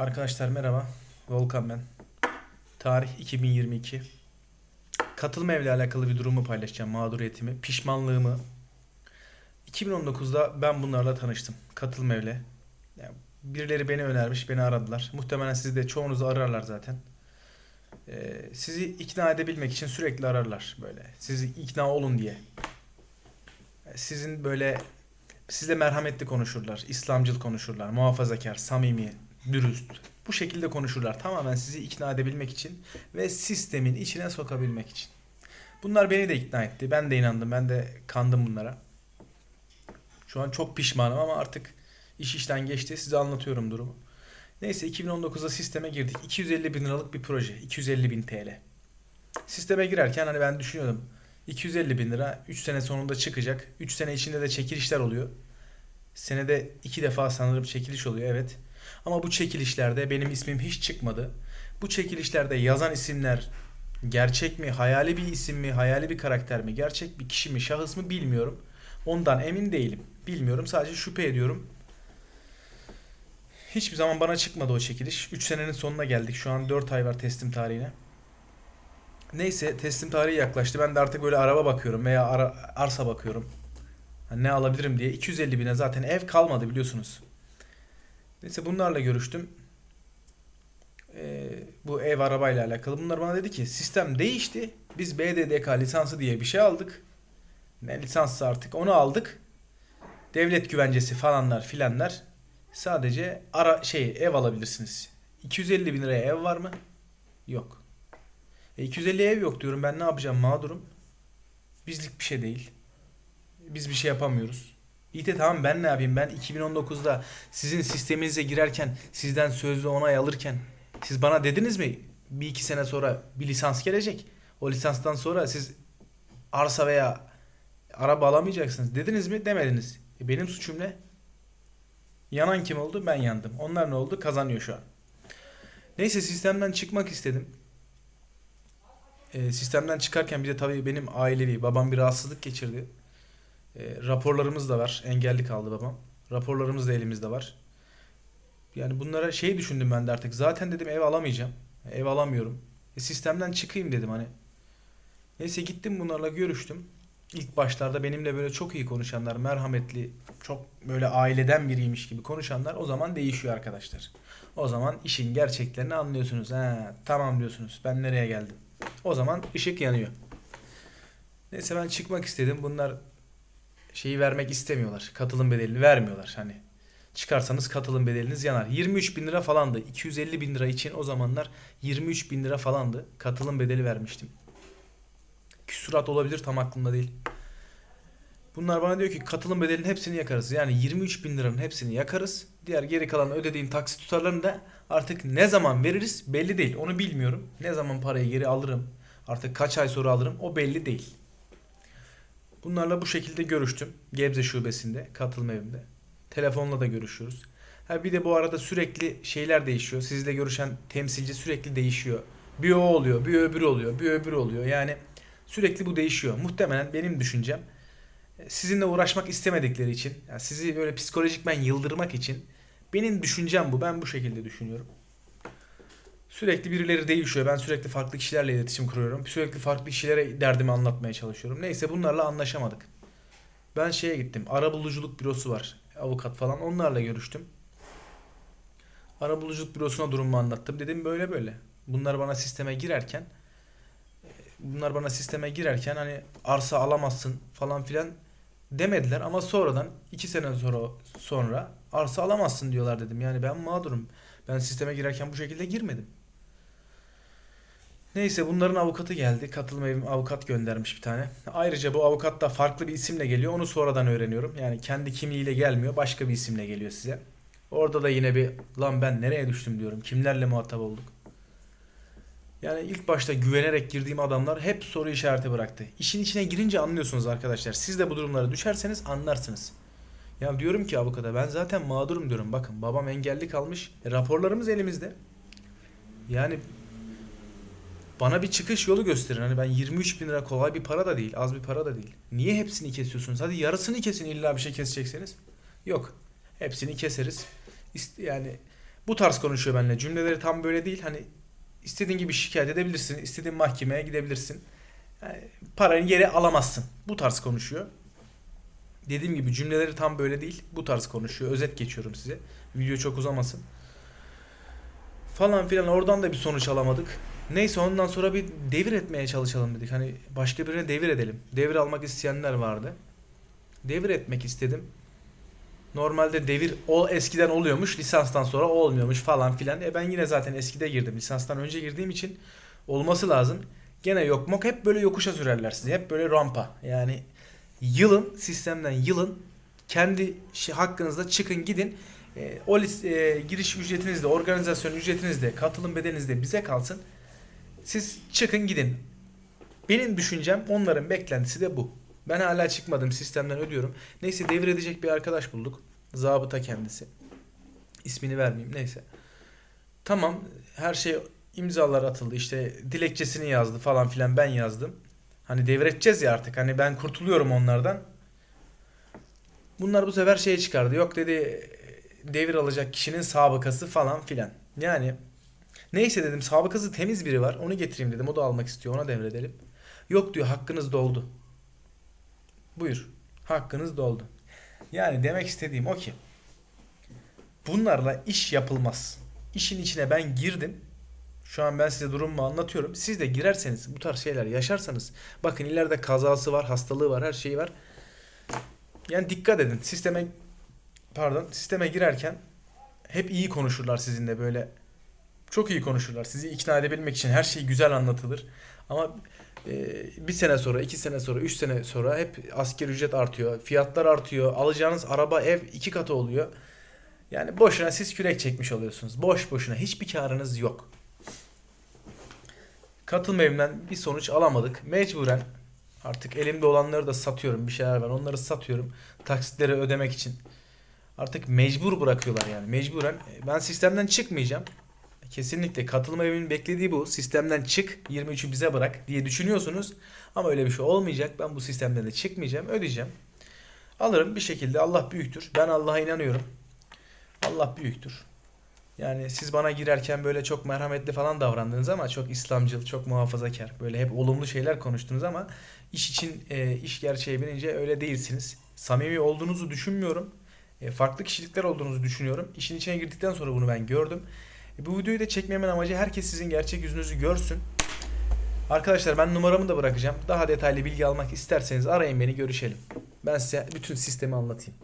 Arkadaşlar merhaba. Volkan ben. Tarih 2022. Katılma evle alakalı bir durumu paylaşacağım. Mağduriyetimi, pişmanlığımı. 2019'da ben bunlarla tanıştım. Katılma evle. Yani birileri beni önermiş, beni aradılar. Muhtemelen sizi de çoğunuzu ararlar zaten. Ee, sizi ikna edebilmek için sürekli ararlar böyle. Sizi ikna olun diye. Sizin böyle sizle merhametli konuşurlar, İslamcıl konuşurlar, muhafazakar, samimi, dürüst. Bu şekilde konuşurlar. Tamamen sizi ikna edebilmek için ve sistemin içine sokabilmek için. Bunlar beni de ikna etti. Ben de inandım. Ben de kandım bunlara. Şu an çok pişmanım ama artık iş işten geçti. Size anlatıyorum durumu. Neyse 2019'da sisteme girdik. 250 bin liralık bir proje. 250 bin TL. Sisteme girerken hani ben düşünüyordum. 250 bin lira 3 sene sonunda çıkacak. 3 sene içinde de çekilişler oluyor. Senede 2 defa sanırım çekiliş oluyor evet. Ama bu çekilişlerde benim ismim hiç çıkmadı. Bu çekilişlerde yazan isimler gerçek mi, hayali bir isim mi, hayali bir karakter mi, gerçek bir kişi mi, şahıs mı bilmiyorum. Ondan emin değilim. Bilmiyorum. Sadece şüphe ediyorum. Hiçbir zaman bana çıkmadı o çekiliş. 3 senenin sonuna geldik. Şu an 4 ay var teslim tarihine. Neyse teslim tarihi yaklaştı. Ben de artık böyle araba bakıyorum veya ara- arsa bakıyorum. Hani ne alabilirim diye. 250 bine zaten ev kalmadı biliyorsunuz. Neyse bunlarla görüştüm. Ee, bu ev arabayla alakalı. Bunlar bana dedi ki sistem değişti. Biz BDDK lisansı diye bir şey aldık. Ne lisansı artık onu aldık. Devlet güvencesi falanlar filanlar. Sadece ara şey ev alabilirsiniz. 250 bin liraya ev var mı? Yok. E 250 ev yok diyorum. Ben ne yapacağım mağdurum. Bizlik bir şey değil. Biz bir şey yapamıyoruz. İyi de tamam ben ne yapayım? Ben 2019'da sizin sisteminize girerken, sizden sözlü onay alırken siz bana dediniz mi? Bir iki sene sonra bir lisans gelecek. O lisanstan sonra siz arsa veya araba alamayacaksınız. Dediniz mi? Demediniz. E benim suçum ne? Yanan kim oldu? Ben yandım. Onlar ne oldu? Kazanıyor şu an. Neyse sistemden çıkmak istedim. E, sistemden çıkarken bir de tabii benim ailevi babam bir rahatsızlık geçirdi. E, raporlarımız da var. Engelli kaldı babam. Raporlarımız da elimizde var. Yani bunlara şey düşündüm ben de artık. Zaten dedim ev alamayacağım. Ev alamıyorum. E, sistemden çıkayım dedim hani. Neyse gittim bunlarla görüştüm. İlk başlarda benimle böyle çok iyi konuşanlar, merhametli, çok böyle aileden biriymiş gibi konuşanlar o zaman değişiyor arkadaşlar. O zaman işin gerçeklerini anlıyorsunuz. He, tamam diyorsunuz. Ben nereye geldim? O zaman ışık yanıyor. Neyse ben çıkmak istedim. Bunlar şeyi vermek istemiyorlar. Katılım bedelini vermiyorlar. Hani çıkarsanız katılım bedeliniz yanar. 23 bin lira falandı. 250 bin lira için o zamanlar 23 bin lira falandı. Katılım bedeli vermiştim. Küsurat olabilir tam aklımda değil. Bunlar bana diyor ki katılım bedelinin hepsini yakarız. Yani 23 bin liranın hepsini yakarız. Diğer geri kalan ödediğin taksit tutarlarını da artık ne zaman veririz belli değil. Onu bilmiyorum. Ne zaman parayı geri alırım. Artık kaç ay sonra alırım o belli değil. Bunlarla bu şekilde görüştüm. Gebze şubesinde, katılım evimde. Telefonla da görüşüyoruz. Ha bir de bu arada sürekli şeyler değişiyor. Sizle görüşen temsilci sürekli değişiyor. Bir o oluyor, bir öbürü oluyor, bir öbürü oluyor. Yani sürekli bu değişiyor. Muhtemelen benim düşüncem e, sizinle uğraşmak istemedikleri için, yani sizi böyle psikolojikmen yıldırmak için benim düşüncem bu. Ben bu şekilde düşünüyorum. Sürekli birileri değişiyor. Ben sürekli farklı kişilerle iletişim kuruyorum. Sürekli farklı kişilere derdimi anlatmaya çalışıyorum. Neyse bunlarla anlaşamadık. Ben şeye gittim. Arabuluculuk bürosu var. Avukat falan. Onlarla görüştüm. Arabuluculuk bürosuna durumu anlattım. Dedim böyle böyle. Bunlar bana sisteme girerken bunlar bana sisteme girerken hani arsa alamazsın falan filan demediler ama sonradan iki sene sonra sonra arsa alamazsın diyorlar dedim. Yani ben mağdurum. Ben sisteme girerken bu şekilde girmedim. Neyse bunların avukatı geldi. Katılım evim avukat göndermiş bir tane. Ayrıca bu avukat da farklı bir isimle geliyor. Onu sonradan öğreniyorum. Yani kendi kimliğiyle gelmiyor. Başka bir isimle geliyor size. Orada da yine bir lan ben nereye düştüm diyorum. Kimlerle muhatap olduk. Yani ilk başta güvenerek girdiğim adamlar hep soru işareti bıraktı. İşin içine girince anlıyorsunuz arkadaşlar. Siz de bu durumlara düşerseniz anlarsınız. Ya diyorum ki avukata ben zaten mağdurum diyorum. Bakın babam engelli kalmış. E, raporlarımız elimizde. Yani bana bir çıkış yolu gösterin. Hani ben 23 bin lira kolay bir para da değil. Az bir para da değil. Niye hepsini kesiyorsunuz? Hadi yarısını kesin illa bir şey kesecekseniz. Yok. Hepsini keseriz. Yani Bu tarz konuşuyor benimle. Cümleleri tam böyle değil. Hani istediğin gibi şikayet edebilirsin. istediğin mahkemeye gidebilirsin. Yani parayı geri alamazsın. Bu tarz konuşuyor. Dediğim gibi cümleleri tam böyle değil. Bu tarz konuşuyor. Özet geçiyorum size. Video çok uzamasın. Falan filan oradan da bir sonuç alamadık. Neyse ondan sonra bir devir etmeye çalışalım dedik. Hani başka birine devir edelim. Devir almak isteyenler vardı. Devir etmek istedim. Normalde devir o eskiden oluyormuş, lisanstan sonra olmuyormuş falan filan. E ben yine zaten eskide girdim. Lisanstan önce girdiğim için olması lazım. Gene yok mok hep böyle yokuşa sürerler sizi. Hep böyle rampa. Yani yılın sistemden yılın kendi hakkınızda çıkın gidin. E, o e, giriş ücretiniz de, organizasyon ücretiniz de, katılım bedeliniz de bize kalsın. Siz çıkın gidin. Benim düşüncem onların beklentisi de bu. Ben hala çıkmadım sistemden ödüyorum. Neyse devredecek bir arkadaş bulduk. Zabıta kendisi. İsmini vermeyeyim neyse. Tamam her şey imzalar atıldı işte dilekçesini yazdı falan filan ben yazdım. Hani devredeceğiz ya artık hani ben kurtuluyorum onlardan. Bunlar bu sefer şeye çıkardı. Yok dedi devir alacak kişinin sabıkası falan filan. Yani neyse dedim sabıkası temiz biri var onu getireyim dedim. O da almak istiyor ona devredelim. Yok diyor hakkınız doldu. Buyur. Hakkınız doldu. Yani demek istediğim o ki bunlarla iş yapılmaz. İşin içine ben girdim. Şu an ben size durumumu anlatıyorum. Siz de girerseniz bu tarz şeyler yaşarsanız bakın ileride kazası var, hastalığı var, her şeyi var. Yani dikkat edin. Sisteme pardon, sisteme girerken hep iyi konuşurlar sizinle böyle. Çok iyi konuşurlar. Sizi ikna edebilmek için her şey güzel anlatılır. Ama ee, bir sene sonra, iki sene sonra, üç sene sonra hep asgari ücret artıyor. Fiyatlar artıyor. Alacağınız araba, ev iki katı oluyor. Yani boşuna siz kürek çekmiş oluyorsunuz. Boş boşuna. Hiçbir karınız yok. Katılma evinden bir sonuç alamadık. Mecburen artık elimde olanları da satıyorum. Bir şeyler var. Onları satıyorum. Taksitleri ödemek için. Artık mecbur bırakıyorlar yani. Mecburen. Ben sistemden çıkmayacağım. Kesinlikle katılma evinin beklediği bu. Sistemden çık 23'ü bize bırak diye düşünüyorsunuz. Ama öyle bir şey olmayacak. Ben bu sistemden de çıkmayacağım. Ödeyeceğim. Alırım bir şekilde. Allah büyüktür. Ben Allah'a inanıyorum. Allah büyüktür. Yani siz bana girerken böyle çok merhametli falan davrandınız ama çok İslamcıl, çok muhafazakar. Böyle hep olumlu şeyler konuştunuz ama iş için e, iş gerçeğe binince öyle değilsiniz. Samimi olduğunuzu düşünmüyorum. E, farklı kişilikler olduğunuzu düşünüyorum. İşin içine girdikten sonra bunu ben gördüm. E, Bu videoyu da çekmemin amacı herkes sizin gerçek yüzünüzü görsün. Arkadaşlar ben numaramı da bırakacağım. Daha detaylı bilgi almak isterseniz arayın beni görüşelim. Ben size bütün sistemi anlatayım.